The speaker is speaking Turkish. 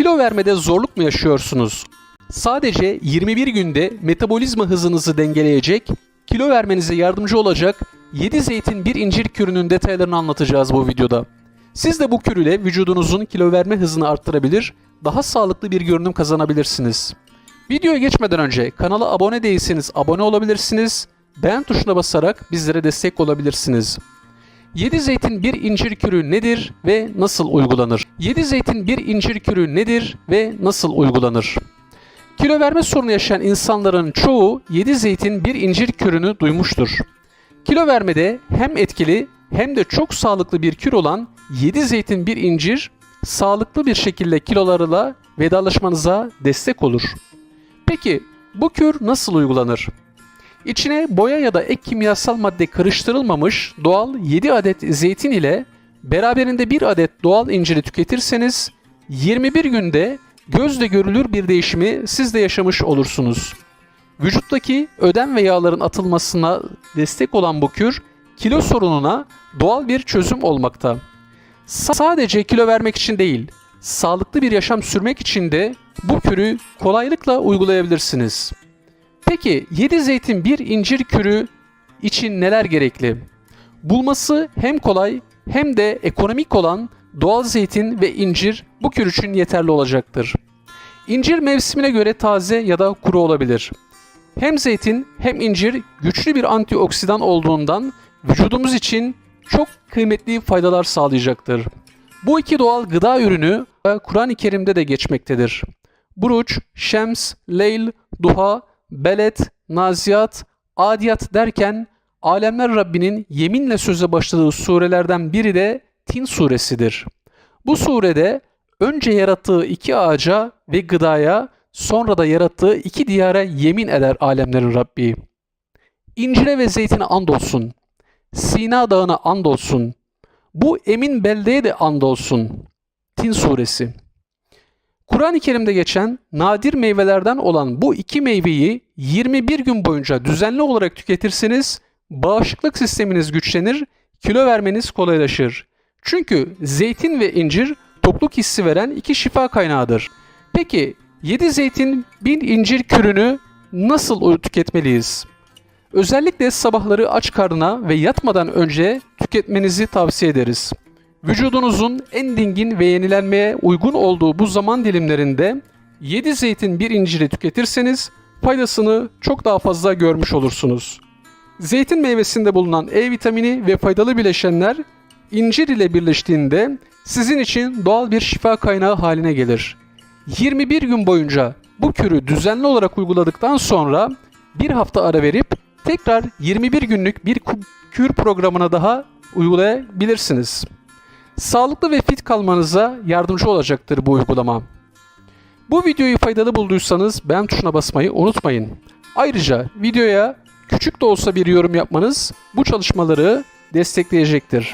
Kilo vermede zorluk mu yaşıyorsunuz? Sadece 21 günde metabolizma hızınızı dengeleyecek, kilo vermenize yardımcı olacak 7 zeytin 1 incir kürünün detaylarını anlatacağız bu videoda. Siz de bu kür ile vücudunuzun kilo verme hızını arttırabilir, daha sağlıklı bir görünüm kazanabilirsiniz. Videoya geçmeden önce kanala abone değilseniz abone olabilirsiniz, beğen tuşuna basarak bizlere destek olabilirsiniz. 7 zeytin 1 incir kürü nedir ve nasıl uygulanır? 7 zeytin 1 incir kürü nedir ve nasıl uygulanır? Kilo verme sorunu yaşayan insanların çoğu 7 zeytin 1 incir kürünü duymuştur. Kilo vermede hem etkili hem de çok sağlıklı bir kür olan 7 zeytin 1 incir sağlıklı bir şekilde kilolarıyla vedalaşmanıza destek olur. Peki bu kür nasıl uygulanır? İçine boya ya da ek kimyasal madde karıştırılmamış doğal 7 adet zeytin ile beraberinde 1 adet doğal inciri tüketirseniz 21 günde gözle görülür bir değişimi siz de yaşamış olursunuz. Vücuttaki ödem ve yağların atılmasına destek olan bu kür kilo sorununa doğal bir çözüm olmakta. Sa- Sadece kilo vermek için değil, sağlıklı bir yaşam sürmek için de bu kürü kolaylıkla uygulayabilirsiniz. Peki 7 zeytin 1 incir kürü için neler gerekli? Bulması hem kolay hem de ekonomik olan doğal zeytin ve incir bu kür için yeterli olacaktır. İncir mevsimine göre taze ya da kuru olabilir. Hem zeytin hem incir güçlü bir antioksidan olduğundan vücudumuz için çok kıymetli faydalar sağlayacaktır. Bu iki doğal gıda ürünü Kur'an-ı Kerim'de de geçmektedir. Buruç, Şems, Leyl, Duha, Belet, Naziyat, Adiyat derken Alemler Rabbinin yeminle söze başladığı surelerden biri de Tin suresidir. Bu surede önce yarattığı iki ağaca ve gıdaya sonra da yarattığı iki diyara yemin eder alemlerin Rabbi. İncire ve zeytine andolsun. Sina dağına andolsun. Bu emin beldeye de andolsun. Tin suresi. Kur'an-ı Kerim'de geçen nadir meyvelerden olan bu iki meyveyi 21 gün boyunca düzenli olarak tüketirseniz bağışıklık sisteminiz güçlenir, kilo vermeniz kolaylaşır. Çünkü zeytin ve incir tokluk hissi veren iki şifa kaynağıdır. Peki 7 zeytin 1000 incir kürünü nasıl tüketmeliyiz? Özellikle sabahları aç karnına ve yatmadan önce tüketmenizi tavsiye ederiz. Vücudunuzun en dingin ve yenilenmeye uygun olduğu bu zaman dilimlerinde 7 zeytin bir inciri tüketirseniz faydasını çok daha fazla görmüş olursunuz. Zeytin meyvesinde bulunan E vitamini ve faydalı bileşenler incir ile birleştiğinde sizin için doğal bir şifa kaynağı haline gelir. 21 gün boyunca bu kürü düzenli olarak uyguladıktan sonra bir hafta ara verip tekrar 21 günlük bir kür programına daha uygulayabilirsiniz. Sağlıklı ve fit kalmanıza yardımcı olacaktır bu uygulama. Bu videoyu faydalı bulduysanız beğen tuşuna basmayı unutmayın. Ayrıca videoya küçük de olsa bir yorum yapmanız bu çalışmaları destekleyecektir.